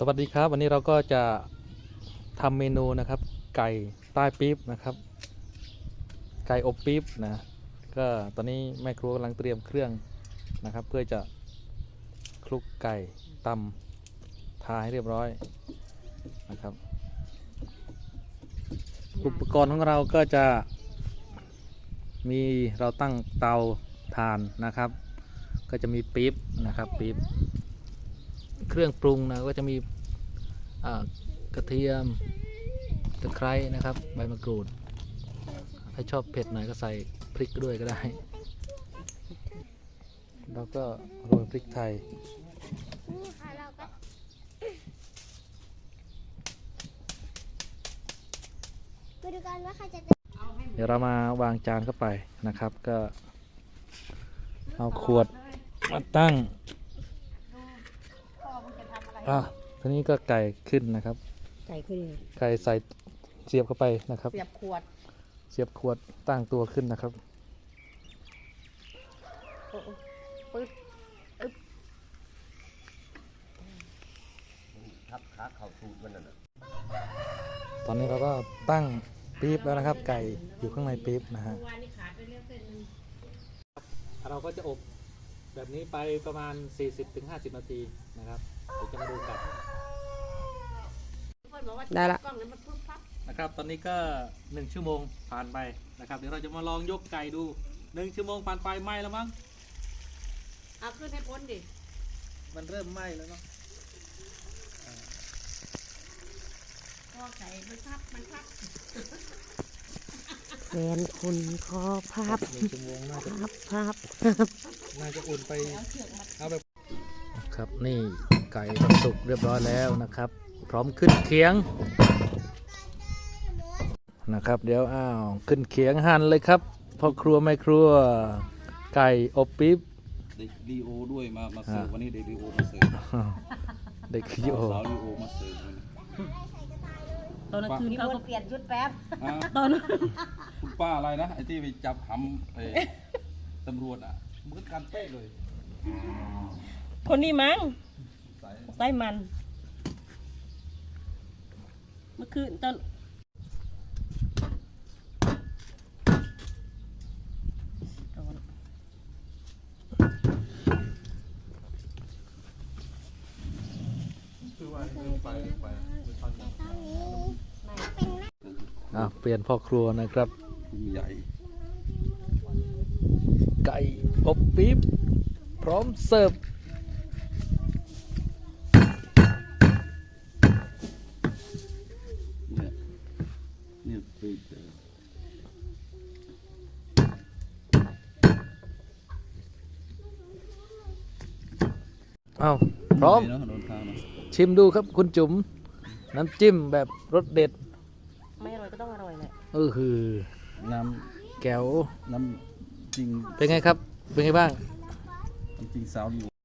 สวัสดีครับ วันนี้เราก็จะทำเมนูนะครับ ไก่ใต้ปี๊บนะครับ ไก่อบปี๊บนะก็ตอนนี้แม่ครัวกำลังเตรียมเครื่องนะครับ เพื่อจะคลุกไก่ตำทาให้เรียบร้อยนะครับ อุปกรณ์ของเราก็จะมีเราตั้งเตาถ่านนะครับ ก็จะมีปี๊บนะครับปี๊บ เครื่องปรุงนะก็จะมีอ่ากระเทียมตะไคร้นะครับ ใบมะกรูด ถ้าชอบเผ็ดหน่อยก็ใส่พริกด้วยก็ได้ แล้วก็โรยพริกไทยนี่ค่ะเราก็มาดูกันว่าใครจะเดี๋ยวเรามาวางจานเข้าไปนะครับ ก็เอาขวดมาตั้ง อะทีนี้ก็ไก่ขึ้นนะครับ ไก่ขึ้นไก่ใส่เสียบเข้าไปนะครับ เสียบขวด เสียบขวดตั้งตัวขึ้นนะครับโอ้โอ้ปึ๊ดอึ๊บทับขาเข่าสูดมันน่ะตอนนี้เราก็ตั้งปี๊บแล้วนะครับ ไก่อยู่ข้างในปี๊บนะฮะเราก็จะอบแบบนี้ไปประมาณ 40-50 นาทีนะครับ เดี๋ยวจะมาดูกันได้ละนะครับ ตอนนี้ก็ 1 ชั่วโมงผ่านไปนะครับ เดี๋ยวเราจะมาลองยกไก่ดู 1 ชั่วโมงผ่านไปไหม้แล้วมั้ง เอาขึ้นให้พ้นดิ มันเริ่มไหม้แล้วเนาะพอไก่มันพับ มันพับ แฟนคุณขอภาพหนึ่งชั่วโมงน่าจะภาพภาพ น่าจะอุ่นไปเอาแบบครับนี่ ไก่สุกเรียบร้อยแล้วนะครับ พร้อมขึ้นเคียงนะครับ เดี๋ยวอ้าวขึ้นเคียงหั่นเลยครับพ่อครัวแม่ครัวไก่อบปี๊บเด็กดีโอด้วยมามาเสิร์ฟอ่าวันนี้เด็กดีโอมาเสิร์ฟอ้าวเด็กขี้โอสาวดีโอมาเสิร์ฟวันนี้ตอนกลางคืนเขาก็เปลี่ยนชุดแป๊บอ่าตอนคุณป้าอะไรนะไอ้ที่ไปจับหำไอ้ตำรวจอะเหมือนกันเป๊ะเลย คนนี้มั้ง ใส่ไส้มัน เมื่อคืนตอนคือว่าไปไปอ่าเปลี่ยนพ่อครัวนะครับ ใหญ่ ไก่อบปี๊บพร้อมเสิร์ฟ เนี่ย เนี่ยคือเจออ้าวพร้อม เนาะโดนทางเนาะชิมดูครับคุณจุ๋มน้ำจิ้มแบบรสเด็ดไม่อร่อยก็ต้องอร่อยแหละเออคือน้แก้วำน้ำจริงเป็นไงครับ เป็นไงบ้าง น้ำจริงสาวดีโอ